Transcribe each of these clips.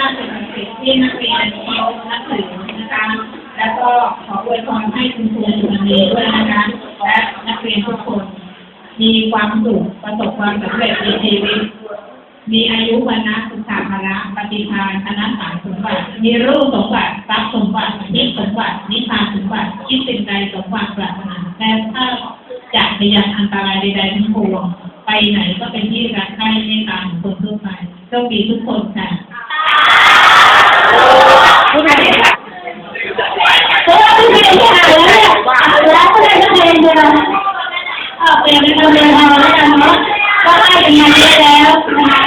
น่าเป็นสิ่งที่นักเรียนเคานับถือนะคะ แล้วก็ขออวยพรให้คุณครูสุนันทีด้วยนะคะและนักเรียนทุกคน มีความสุขประสบความสำเร็จในชีวิต มีอายุวันนะสุขาภละปฏิภาณคณะสารสมบัติ มีรูปสมบัติทรัพย์สมบัตินิสมบัติ นิพพานสมบัติคิดสิ่งใดสมหวังปรารถนาแต่ถ้าจากพยานอันตรายใดๆทั้งปวงไปไหนก็เป็นที่รักใคร่เมตตาของคนทั่วไปโชคดีทุกคนค่ะ อาเปลี่ยนเป็นโรงเรียนเราแล้วกันเนาะก็ให้กันมาเยอะแล้วนะคะ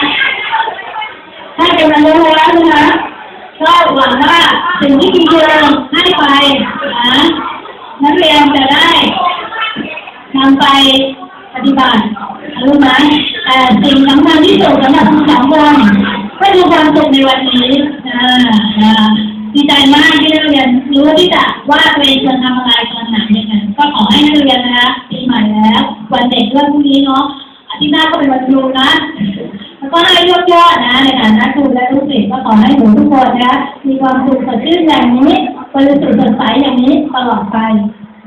ให้กันมาเยอะแล้วนะคะก็หวังว่าสิ่งที่ดีๆให้ไปนะนักเรียนจะได้นำไปปฏิบัติรู้ไหมแต่สิ่งสำคัญที่สุดสำหรับทั้งสองคนก็คือความสุขในวันนี้อ่าดีใจมากที่นักเรียนรู้ที่จะว่าตัวเองจะทำอะไรตอนไหนยังไงก็ขอให้นักเรียนนะคะปีใหม่แล้ว วันเด็กเรื่องพรุ่งนี้เนาะอาทิตย์หน้าก็เป็นวันครูนะแล้วก็ให้ยอดยอดนะ ในฐานะครูและลูกศิษย์ก็ขอให้หนูทุกคนนะมีความสุขสดชื่นอย่างนี้บริสุทธิ์สดใสอย่างนี้ตลอดไป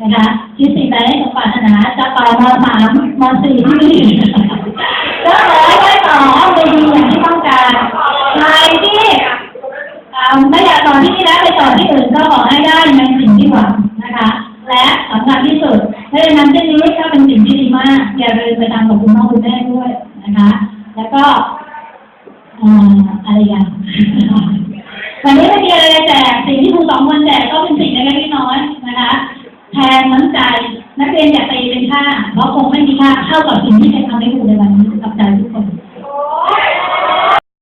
นะคะคิดสิ่งใดให้กับปรารถนาจะต่อมสามมสี่ที่นี่ก็ขอให้ได้ต่อไปดีอย่างที่ต้องการใครที่ไม่อยากต่อที่นี่แล้วไปต่อที่อื่นก็ขอให้ได้ในสิ่งที่หวังนะคะ และสำคัญที่สุดให้นำเช่นนี้ก็เป็นสิ่งที่ดีมาก อย่าลืมไปทำกับคุณพ่อคุณแม่ด้วยนะคะ แล้วก็ออะไรอย่างวันนี้ไม่มีอะไรแจกสิ่งที่ครูสองคนแจกก็เป็นสิ่งเล็กๆน้อยๆนะคะ แทนน้ำใจนักเรียนอย่าตีเป็นค่าเพราะคงไม่มีค่าเท่ากับสิ่งที่เป็นทำให้ครูในวัน